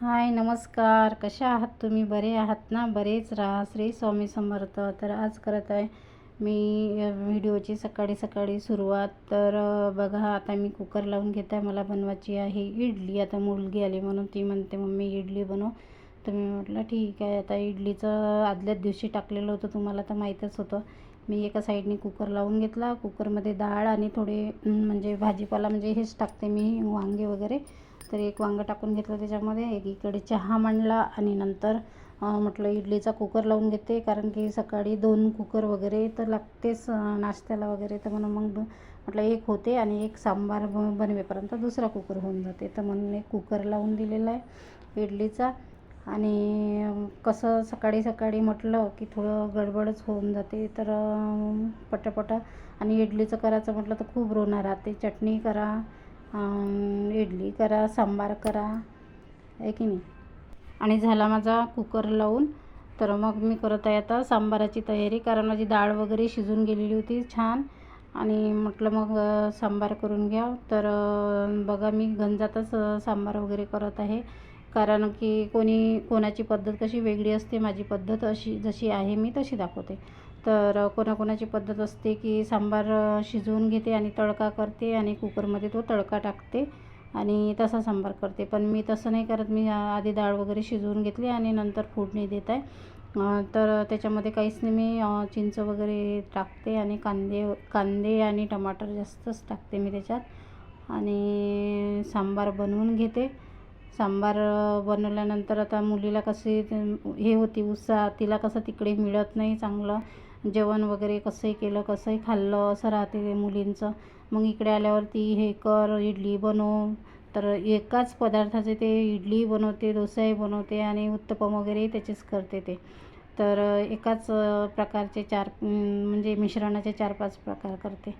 हाय नमस्कार. कशा आहात तुम्ही? बरे आहात ना? बरेच राहा श्री स्वामी समर्थ. तर आज करत आहे मी व्हिडिओची सकाळी सकाळी सुरुवात. तर बघा आता मी कुकर लावून घेत. आहे मला बनवायची आहे इडली. आता मुलगी आली म्हणून ती म्हणते मम्मी इडली बनव. तर मी म्हटलं ठीक आहे. आता इडलीचं आदल्याच दिवशी टाकलेलं होतं. तुम्हाला तर माहीतच होतं. मी एका साईडने कुकर लावून घेतला. कुकरमध्ये डाळ आणि थोडे म्हणजे भाजीपाला म्हणजे हेच टाकते मी वांगे वगैरे. तर एक वांगं टाकून घेतलं त्याच्यामध्ये एकीकडे चहा मांडला आणि नंतर म्हटलं इडलीचा कुकर लावून घेते कारण की सकाळी दोन कुकर वगैरे तर लागतेच नाश्त्याला वगैरे. तर म्हणून मग म्हटलं एक होते आणि एक सांबार बनवेपर्यंत दुसरा कुकर होऊन जाते. तर म्हणून एक कुकर लावून दिलेला आहे इडलीचा. आणि कसं सकाळी सकाळी म्हटलं की थोडं गडबडच होऊन जाते तर पटापटा. आणि इडलीचं करायचं म्हटलं तर खूप रोना राहते. चटणी करा इडली करा सांबार करा आहे की नाही? आणि झाला माझा कुकर लावून. तर मग मी करत आहे आता सांबाराची तयारी कारण माझी डाळ वगैरे शिजून गेलेली होती छान. आणि म्हटलं मग सांबार करून घ्या. तर बघा मी गंजातच सांबार वगैरे करत आहे. कारण की कोणी कोणाची पद्धत कशी वेगळी असते माझी पद्धत अशी जशी आहे मी तशी दाखवते. तर कोणाकोणाची पद्धत असते की सांबार शिजवून घेते आणि तडका करते आणि कुकरमध्ये तो तडका टाकते आणि तसा सांबार करते. पण मी तसं नाही करत. मी आधी डाळ वगैरे शिजवून घेतली आणि नंतर फोडणी देत आहे. तर त्याच्यामध्ये काहीच नाही. मी चिंच वगैरे टाकते आणि कांदे कांदे आणि टमाटर जास्तच टाकते मी त्याच्यात. आणि सांबार बनवून घेते. सांबार बनवल्यानंतर आता मुलीला कसे हे होती उत्साह तिला कसं तिकडे मिळत नाही चांगलं. जेवण वगैरे कसंही केलं कसंही खाल्लं असं राहते ते मुलींचं. मग इकडे आल्यावरती हे कर इडली बनव. तर एकाच पदार्थाचे ते इडली बनवते डोसाही बनवते आणि उत्तपम वगैरे त्याचेच करते ते. तर एकाच प्रकारचे चार म्हणजे मिश्रणाचे चार पाच प्रकार करते.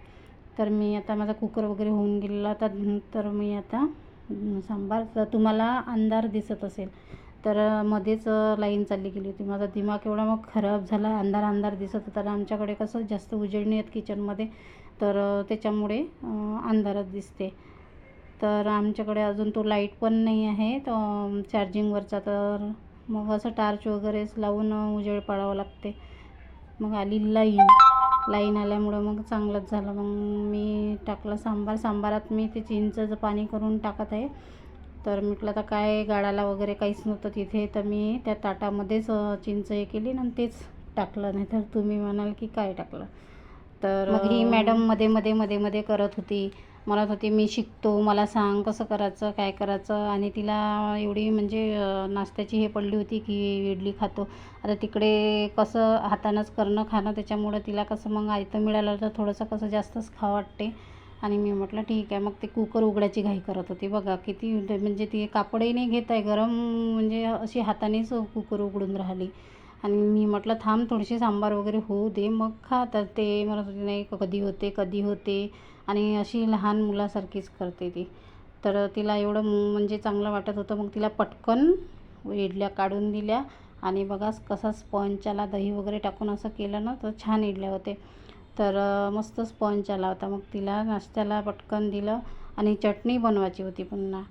तर मी आता माझा कुकर वगैरे होऊन गेलेला. तर तर मी आता सांबार. तर तुम्हाला अंधार दिसत असेल. तर मध्येच लाईन चालली गेली होती. माझा दिमाग एवढा मग खराब झाला. अंधार अंधार दिसत होता. आणि आमच्याकडे कसं जास्त उजेड नाही आहेत किचनमध्ये तर त्याच्यामुळे अंधारच अंधारात दिसते. तर आमच्याकडे अजून तो लाइट पण नाही आहे. तर चार्जिंगवरचा तर मग असं टार्च वगैरेच लावून उजेड पाडावं लागते. मग आली लाईन. लाईन आल्यामुळं मग चांगलंच झालं. मग मी टाकला सांबार. सांबारात मी ते चिंचचं पाणी करून टाकत आहे. तर म्हटलं आता काय गाळाला वगैरे काहीच नव्हतं तिथे तर मी त्या ताटामध्येच चिंच हे केली आणि तेच टाकलं. नाही तर तुम्ही म्हणाल की काय टाकलं? तर मग ही मॅडममध्ये मध्ये मध्ये मध्ये करत होती. म्हणत होती मी शिकतो मला सांग कसं करायचं काय करायचं? आणि तिला एवढी म्हणजे नाश्त्याची हे पडली होती की इडली खातो. आता तिकडे कसं हातानंच करणं खाणं त्याच्यामुळं तिला कसं मग आयतं मिळालं तर थोडंसं कसं जास्तच खावं वाटते. आणि मी म्हटलं ठीक आहे. मग ते कुकर उघडायची घाई करत होती. बघा किती म्हणजे ती कापडही नाही घेत आहे. गरम म्हणजे अशी हातानेच कुकर उघडून राहिली. आणि मी म्हटलं थांब थोडीशी सांबार वगैरे होऊ दे. मग खा. तर ते मला नाही कधी होते कधी होते. आणि अशी लहान मुलासारखीच करते ती. तर तिला एवढं म्हणजे चांगलं वाटत होतं. मग तिला पटकन इडल्या काढून दिल्या. आणि बघा कसा स्पॉन्ज दही वगैरे टाकून असं केलं ना तर छान इडल्या होते तर मस्त स्पॉन्ज आला होता. मग तिला नाश्त्याला पटकन दिलं आणि चटणी बनवायची होती पुन्हा.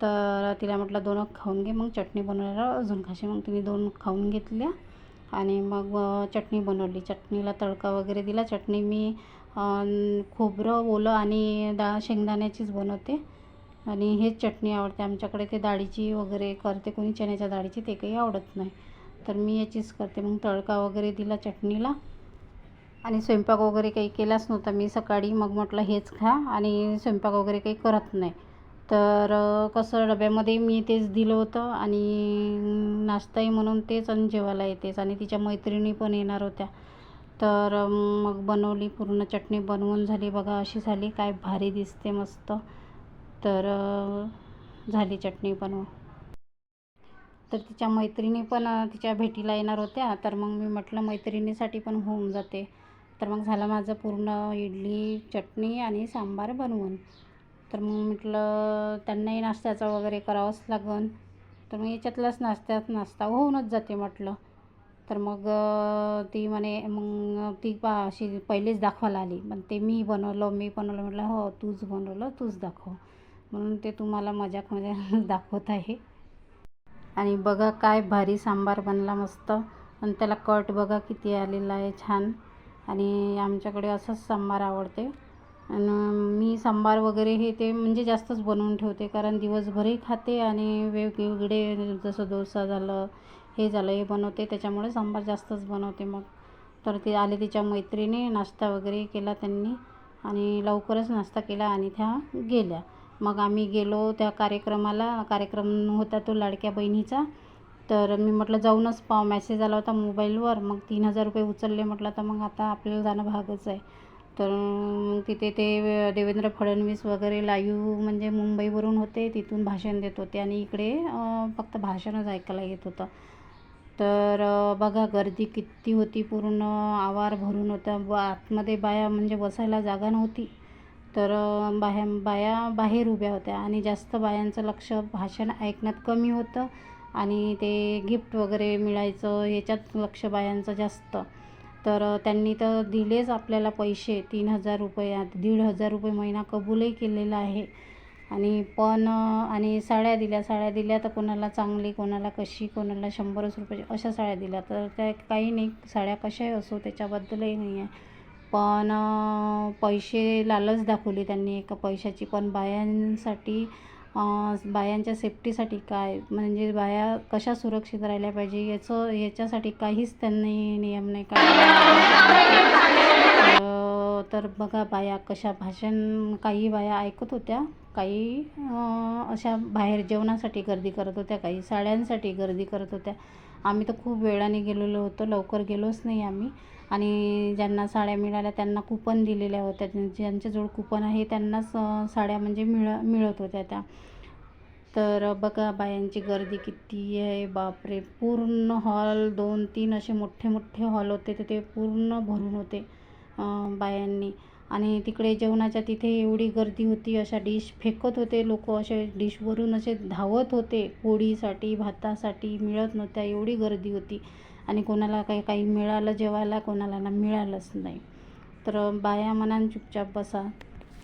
तर तिला म्हटलं दोन खाऊन घे. मग चटणी बनवायला अजून खाशी. मग तिने दोन खाऊन घेतल्या आणि मग चटणी बनवली. चटणीला तडका वगैरे दिला. चटणी मी खोबरं ओलं आणि डाळ शेंगदाण्याचीच बनवते. आणि हेच चटणी आवडते. आमच्याकडे ते डाळीची वगैरे करते. कोणी चण्याच्या डाळीची ते काही आवडत नाही. तर मी याचीच करते. मग तडका वगैरे दिला चटणीला. आणि स्वयंपाक वगैरे काही केलाच नव्हता मी सकाळी मग म्हटलं हेच खा आणि स्वयंपाक वगैरे काही करत नाही. तर कसं डब्यामध्ये मी तेच दिलं होतं आणि नाश्ताही म्हणून तेच आणि जेवायला येतेच आणि तिच्या मैत्रिणी पण येणार होत्या. तर मग बनवली पूर्ण चटणी बनवून झाली बघा अशी झाली काय भारी दिसते मस्त. तर झाली चटणी बनवून तर तिच्या मैत्रिणी पण तिच्या भेटीला येणार होत्या. तर मग मी म्हटलं मैत्रिणीसाठी पण होऊन जाते. तर मग झालं माझं पूर्ण इडली चटणी आणि सांबार बनवून. तर मग म्हटलं त्यांनाही नाश्त्याचं वगैरे करावंच लागन. तर मग याच्यातलाच नाश्त्यात नाश्ता होऊनच जाते म्हटलं. तर मग ती म्हणे मग ती पा अशी पहिलेच दाखवायला आली. पण ते मी बनवलं मी बनवलं म्हटलं हो तूच बनवलं तूच दाखव. म्हणून ते तुम्हाला मजाकमध्ये दाखवत आहे. आणि बघा काय भारी सांबार बनला मस्त. आणि त्याला कट बघा किती आलेला आहे छान. आणि आमच्याकडे असंच सांबार आवडते. आणि मी सांबार वगैरे हे ते म्हणजे जास्तच बनवून ठेवते. कारण दिवसभरही खाते आणि वेगवेगळे जसं डोसा झालं हे झालं हे बनवते. त्याच्यामुळे सांबार जास्तच बनवते मग. तर ते आले तिच्या मैत्रिणी नाश्ता वगैरे केला त्यांनी आणि लवकरच नाश्ता केला आणि त्या गेल्या. मग आम्ही गेलो त्या कार्यक्रमाला. कार्यक्रम होता तो लाडक्या बहिणीचा. तर मी म्हटलं जाऊनच पाव मेसेज आला होता मोबाईलवर. मग तीन हजार रुपये उचलले. म्हटलं तर मग आता आपल्याला जाणं भागच आहे. तर मग तिथे ते देवेंद्र फडणवीस वगैरे लाईव्ह म्हणजे मुंबईवरून होते. तिथून भाषण देत होते. आणि इकडे फक्त भाषणच ऐकायला येत होतं. तर बघा गर्दी किती होती. पूर्ण आवार भरून होता. व आतमध्ये बाया म्हणजे बसायला जागा नव्हती. तर बाह्या बाया बाहेर उभ्या होत्या. आणि जास्त बायांचं लक्ष भाषण ऐकण्यात कमी होतं. आणि ते गिफ्ट वगैरे मिळायचं याच्यात लक्ष बायांचं जास्त. तर त्यांनी तर दिलेच आपल्याला पैसे तीन हजार रुपये दीड हजार रुपये महिना कबूलही केलेला आहे. आणि पण आणि साड्या दिल्या साड्या दिल्या तर कोणाला चांगली कोणाला कशी कोणाला शंभरच रुपये अशा साड्या दिल्या. तर त्या काही नाही साड्या कशाही असो त्याच्याबद्दलही नाही आहे. पण पैसे लालच दाखवली त्यांनी एका पैशाची. पण बायांसाठी बायांच्या सेफ्टीसाठी काय? म्हणजे बाया कशा सुरक्षित राहिल्या पाहिजे? याचं याच्यासाठी काहीच त्यांनी नियम नाही काढला. तर बघा बाया कशा भाषण काही बाया ऐकत होत्या. काही अशा बाहेर जेवणासाठी गर्दी करत होत्या काही साड्यांसाठी गर्दी करत होत्या. आम्ही तर खूप वेळाने गेलेलो होतो लवकर गेलोच नाही आम्ही. आणि ज्यांना साड्या मिळाल्या त्यांना कुपन दिलेल्या होत्या. ज्यांच्याजवळ कुपन आहे त्यांनाच साड्या म्हणजे मिळ मिळत होत्या त्या. तर बघा बायांची गर्दी किती आहे बापरे. पूर्ण हॉल दोन तीन असे मोठे मोठे हॉल होते तर ते पूर्ण भरून होते बायांनी. आणि तिकडे जेवणाच्या तिथे एवढी गर्दी होती अशा डिश फेकत होते लोक असे डिशवरून असे धावत होते पोळीसाठी भातासाठी मिळत नव्हत्या एवढी गर्दी होती. आणि कोणाला काही काही मिळालं जेवायला कोणाला ना मिळालंच नाही. तर बाया मनान चुपचाप बसा.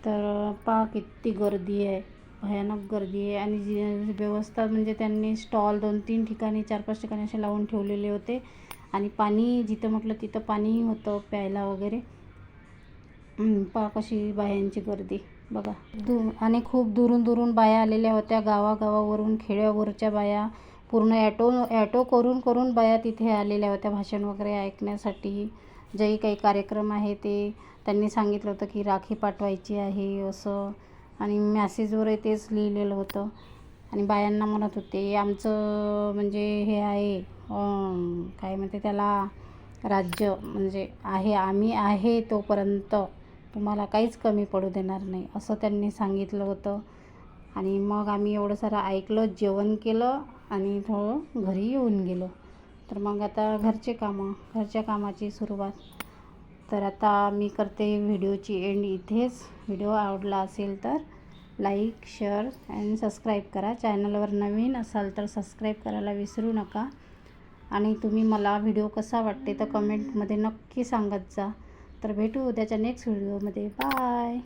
तर पहा किती गर्दी आहे भयानक गर्दी आहे. आणि जी व्यवस्था म्हणजे त्यांनी स्टॉल दोन तीन ठिकाणी चार पाच ठिकाणी असे लावून ठेवलेले होते. आणि पाणी जिथं म्हटलं तिथं पाणीही होतं प्यायला वगैरे. पहा कशी बायांची गर्दी. बघा. दू आणि खूप दुरून दुरून बाया आलेल्या होत्या. गावागावावरून खेड्यावरच्या बाया पूर्ण ॲटो ॲटो करून करून बाया तिथे आलेल्या होत्या भाषण वगैरे ऐकण्यासाठी. जेही काही कार्यक्रम आहे ते त्यांनी सांगितलं होतं की राखी पाठवायची आहे असं. आणि मॅसेजवरही तेच लिहिलेलं होतं. आणि बायांना म्हणत होते आमचं म्हणजे हे आहे काय म्हणते त्याला राज्य म्हणजे आहे आम्ही आहे तोपर्यंत तुम्हाला काहीच कमी पडू देणार नाही असं त्यांनी सांगितलं होतं. आणि मग आम्ही एवढं सारं ऐकलं जेवण केलं आणि थोडं घरी येऊन गेलो. तर मग आता घरचे कामं घरच्या कामाची सुरुवात. तर आता मी करते व्हिडिओची एंड. इथेच व्हिडिओ आवडला असेल तर लाईक शेअर अँड सबस्क्राईब करा. चॅनलवर नवीन असाल तर सबस्क्राईब करायला विसरू नका. आणि तुम्ही मला व्हिडिओ कसा वाटते तर कमेंटमध्ये नक्की सांगत जा. तर भेटू उद्याच्या नेक्स्ट व्हिडिओमध्ये बाय